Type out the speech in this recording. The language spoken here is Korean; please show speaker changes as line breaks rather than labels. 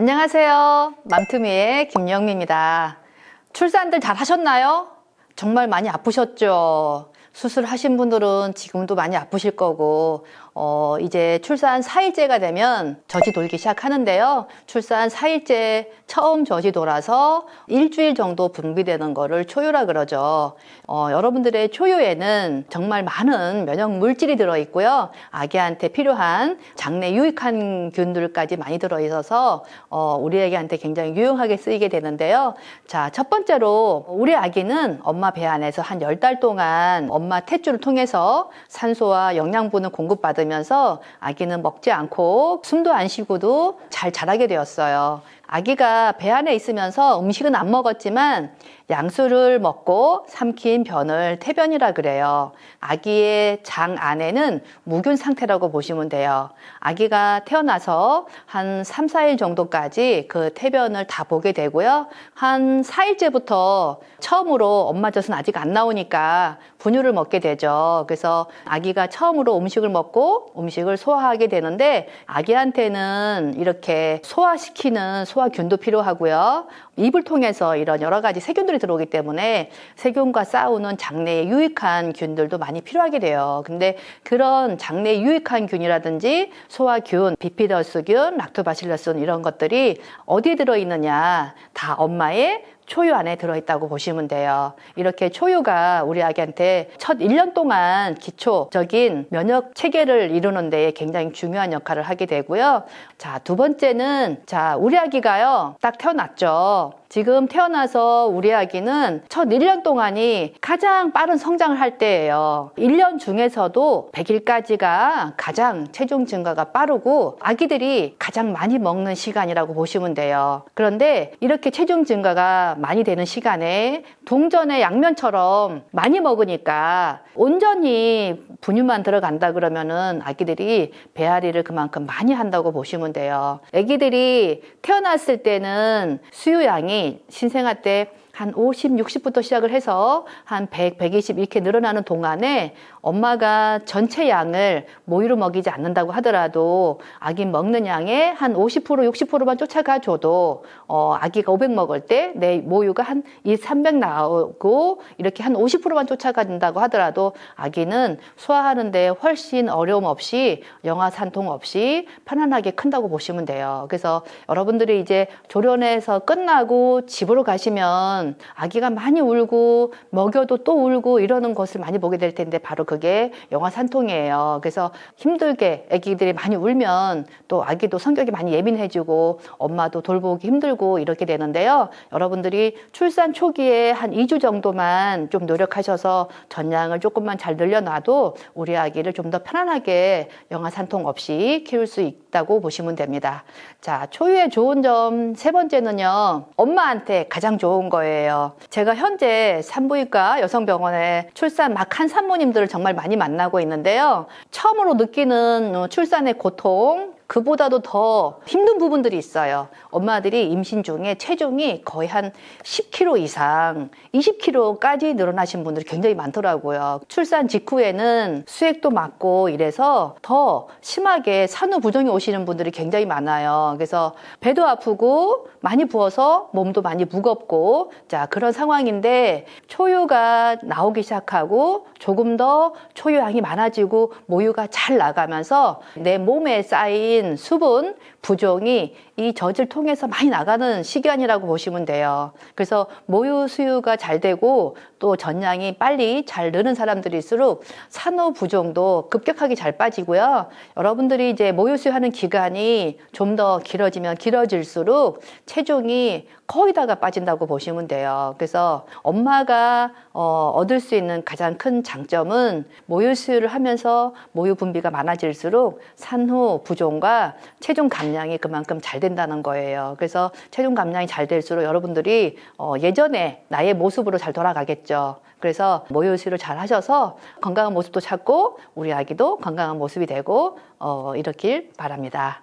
안녕하세요. 맘투미의 김영미입니다. 출산들 잘 하셨나요? 정말 많이 아프셨죠? 수술하신 분들은 지금도 많이 아프실 거고, 어, 이제 출산 4일째가 되면 젖이 돌기 시작하는데요. 출산 4일째 처음 젖이 돌아서 일주일 정도 분비되는 거를 초유라 그러죠. 어, 여러분들의 초유에는 정말 많은 면역 물질이 들어 있고요. 아기한테 필요한 장내 유익한 균들까지 많이 들어 있어서 어, 우리 아기한테 굉장히 유용하게 쓰이게 되는데요. 자, 첫 번째로 우리 아기는 엄마 배 안에서 한 열 달 동안 엄마 탯줄을 통해서 산소와 영양분을 공급받으 면서 아기는 먹지 않고 숨도 안 쉬고도 잘 자라게 되었어요. 아기가 배 안에 있으면서 음식은 안 먹었지만 양수를 먹고 삼킨 변을 태변이라 그래요. 아기의 장 안에는 무균 상태라고 보시면 돼요. 아기가 태어나서 한 3, 4일 정도까지 그 태변을 다 보게 되고요. 한 4일째부터 처음으로 엄마 젖은 아직 안 나오니까 분유를 먹게 되죠. 그래서 아기가 처음으로 음식을 먹고 음식을 소화하게 되는데 아기한테는 이렇게 소화시키는 소화균도 필요하고요. 입을 통해서 이런 여러 가지 세균들이 들어오기 때문에 세균과 싸우는 장내에 유익한 균들도 많이 필요하게 돼요. 근데 그런 장내에 유익한 균이라든지 소화균, 비피더스균, 락토바실러스균 이런 것들이 어디에 들어있느냐? 다 엄마의 초유 안에 들어있다고 보시면 돼요. 이렇게 초유가 우리 아기한테 첫 1년 동안 기초적인 면역 체계를 이루는 데 굉장히 중요한 역할을 하게 되고요. 자, 두 번째는 자, 우리 아기가요. 딱 태어났죠. 지금 태어나서 우리 아기는 첫 1년 동안이 가장 빠른 성장을 할 때예요. 1년 중에서도 100일까지가 가장 체중 증가가 빠르고 아기들이 가장 많이 먹는 시간이라고 보시면 돼요. 그런데 이렇게 체중 증가가 많이 되는 시간에 동전의 양면처럼 많이 먹으니까 온전히 분유만 들어간다 그러면은 아기들이 배앓이를 그만큼 많이 한다고 보시면 돼요. 아기들이 태어났을 때는 수유량이 신생아 때 한 50, 60부터 시작을 해서 한 100, 120 이렇게 늘어나는 동안에 엄마가 전체 양을 모유로 먹이지 않는다고 하더라도 아기 먹는 양의 한 50%, 60%만 쫓아가 줘도 어, 아기가 500 먹을 때 내 모유가 한 2, 300 나오고 이렇게 한 50%만 쫓아간다고 하더라도 아기는 소화하는데 훨씬 어려움 없이 영아 산통 없이 편안하게 큰다고 보시면 돼요. 그래서 여러분들이 이제 조련에서 끝나고 집으로 가시면 아기가 많이 울고 먹여도 또 울고 이러는 것을 많이 보게 될 텐데 바로 그게 영아 산통이에요. 그래서 힘들게 아기들이 많이 울면 또 아기도 성격이 많이 예민해지고 엄마도 돌보기 힘들고 이렇게 되는데요. 여러분들이 출산 초기에 한 2주 정도만 좀 노력하셔서 전량을 조금만 잘 늘려놔도 우리 아기를 좀 더 편안하게 영아 산통 없이 키울 수 있다고 보시면 됩니다. 자, 초유의 좋은 점 세 번째는요. 엄마한테 가장 좋은 거예요. 제가 현재 산부인과 여성병원에 출산 막 한 산모님들을 정말 많이 만나고 있는데요. 처음으로 느끼는 출산의 고통, 그보다도 더 힘든 부분들이 있어요. 엄마들이 임신 중에 체중이 거의 한 10kg 이상, 20kg까지 늘어나신 분들이 굉장히 많더라고요. 출산 직후에는 수액도 맞고 이래서 더 심하게 산후부정이 오시는 분들이 굉장히 많아요. 그래서 배도 아프고 많이 부어서 몸도 많이 무겁고 자 그런 상황인데 초유가 나오기 시작하고 조금 더 초유량이 많아지고 모유가 잘 나가면서 내 몸에 쌓인 수분 부종이 이 젖을 통해서 많이 나가는 시간이라고 보시면 돼요. 그래서 모유 수유가 잘 되고 또 전량이 빨리 잘 느는 사람들일수록 산후 부종도 급격하게 잘 빠지고요. 여러분들이 이제 모유 수유하는 기간이 좀 더 길어지면 길어질수록 체중이 거의 다가 빠진다고 보시면 돼요. 그래서 엄마가 어, 얻을 수 있는 가장 큰 장점은 모유 수유를 하면서 모유 분비가 많아질수록 산후 부종 과 체중 감량이 그만큼 잘 된다는 거예요. 그래서 체중 감량이 잘 될수록 여러분들이 어, 예전에 나의 모습으로 잘 돌아가겠죠. 그래서 모유 수유를 잘 하셔서 건강한 모습도 찾고 우리 아기도 건강한 모습이 되고 어, 이렇길 바랍니다.